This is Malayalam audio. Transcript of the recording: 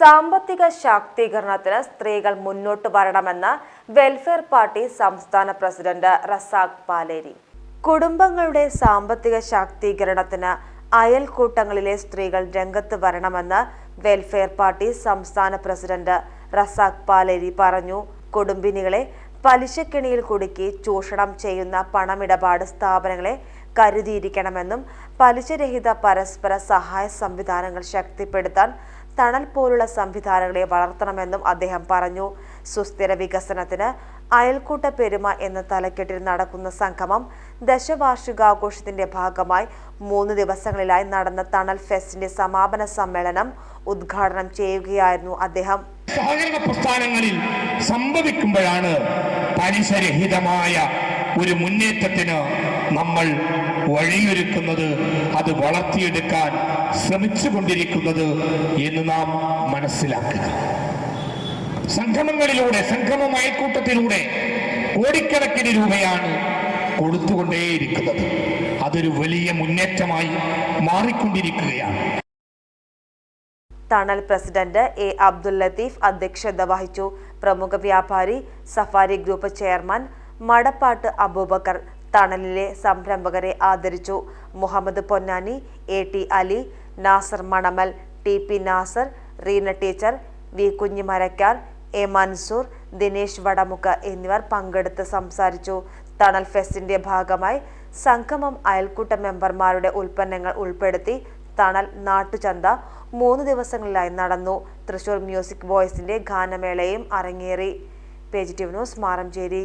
സാമ്പത്തിക ശാക്തീകരണത്തിന് സ്ത്രീകൾ മുന്നോട്ട് വരണമെന്ന് വെൽഫെയർ പാർട്ടി സംസ്ഥാന പ്രസിഡന്റ് റസാഖ് പാലേരി. കുടുംബങ്ങളുടെ സാമ്പത്തിക ശാക്തീകരണത്തിന് അയൽക്കൂട്ടങ്ങളിലെ സ്ത്രീകൾ രംഗത്ത് വരണമെന്ന് വെൽഫെയർ പാർട്ടി സംസ്ഥാന പ്രസിഡന്റ് റസാഖ് പാലേരി പറഞ്ഞു. കുടുംബിനികളെ പലിശക്കിണിയിൽ കുടുക്കി ചൂഷണം ചെയ്യുന്ന പണമിടപാട് സ്ഥാപനങ്ങളെ കരുതിയിരിക്കണമെന്നും പലിശരഹിത പരസ്പര സഹായ സംവിധാനങ്ങൾ ശക്തിപ്പെടുത്താൻ തണൽ പോലുള്ള സംവിധാനങ്ങളെ വളർത്തണമെന്നും അദ്ദേഹം പറഞ്ഞു. സുസ്ഥിര വികസനത്തിന് അയൽക്കൂട്ട പെരുമ എന്ന തലക്കെട്ടിൽ നടക്കുന്ന സംഗമം ദശവാർഷികാഘോഷത്തിന്റെ ഭാഗമായി മൂന്ന് ദിവസങ്ങളിലായി നടന്ന തണൽ ഫെസ്റ്റിന്റെ സമാപന സമ്മേളനം ഉദ്ഘാടനം ചെയ്യുകയായിരുന്നു അദ്ദേഹം. സഹകരണ പ്രസ്ഥാനങ്ങളിൽ സംഭവിക്കുമ്പോഴാണ് പലിശരഹിതമായ ഒരു മുന്നേറ്റത്തിന് നമ്മൾ വഴിയൊരുക്കുന്നത് അത് വളർത്തിയെടുക്കാൻ ശ്രമിച്ചുകൊണ്ടിരിക്കുന്നത് എന്ന് നാം മനസ്സിലാക്കുക. സംഗമങ്ങളിലൂടെ സംഗമ കൂട്ടത്തിലൂടെ കോടിക്കണക്കിന് രൂപയാണ് കൊടുത്തുകൊണ്ടേയിരിക്കുന്നത്. അതൊരു വലിയ മുന്നേറ്റമായി മാറിക്കൊണ്ടിരിക്കുകയാണ്. തണൽ പ്രസിഡന്റ് എ അബ്ദുൽ ലത്തീഫ് അധ്യക്ഷത വഹിച്ചു. പ്രമുഖ വ്യാപാരി Safari group chairman Madappatt Aboobacker തണലിലെ സംരംഭകരെ ആദരിച്ചു. Muhammad Ponnani A T Ali Nasar Manamal T P Nasar Reena teacher V Kunjimarakkar A Mansoor Dinesh Vadamukka എന്നിവർ പങ്കെടുത്ത് സംസാരിച്ചു. തണൽ ഫെസ്റ്റിന്റെ ഭാഗമായി സംഗമം അയൽക്കൂട്ട മെമ്പർമാരുടെ ഉൽപ്പന്നങ്ങൾ ഉൾപ്പെടുത്തി തണൽ നാട്ടുചന്ത മൂന്ന് ദിവസങ്ങളിലായി നടന്നു. തൃശൂർ മ്യൂസിക് വോയ്സിന്റെ ഗാനമേളയും അരങ്ങേറി. Positive news Maranchery.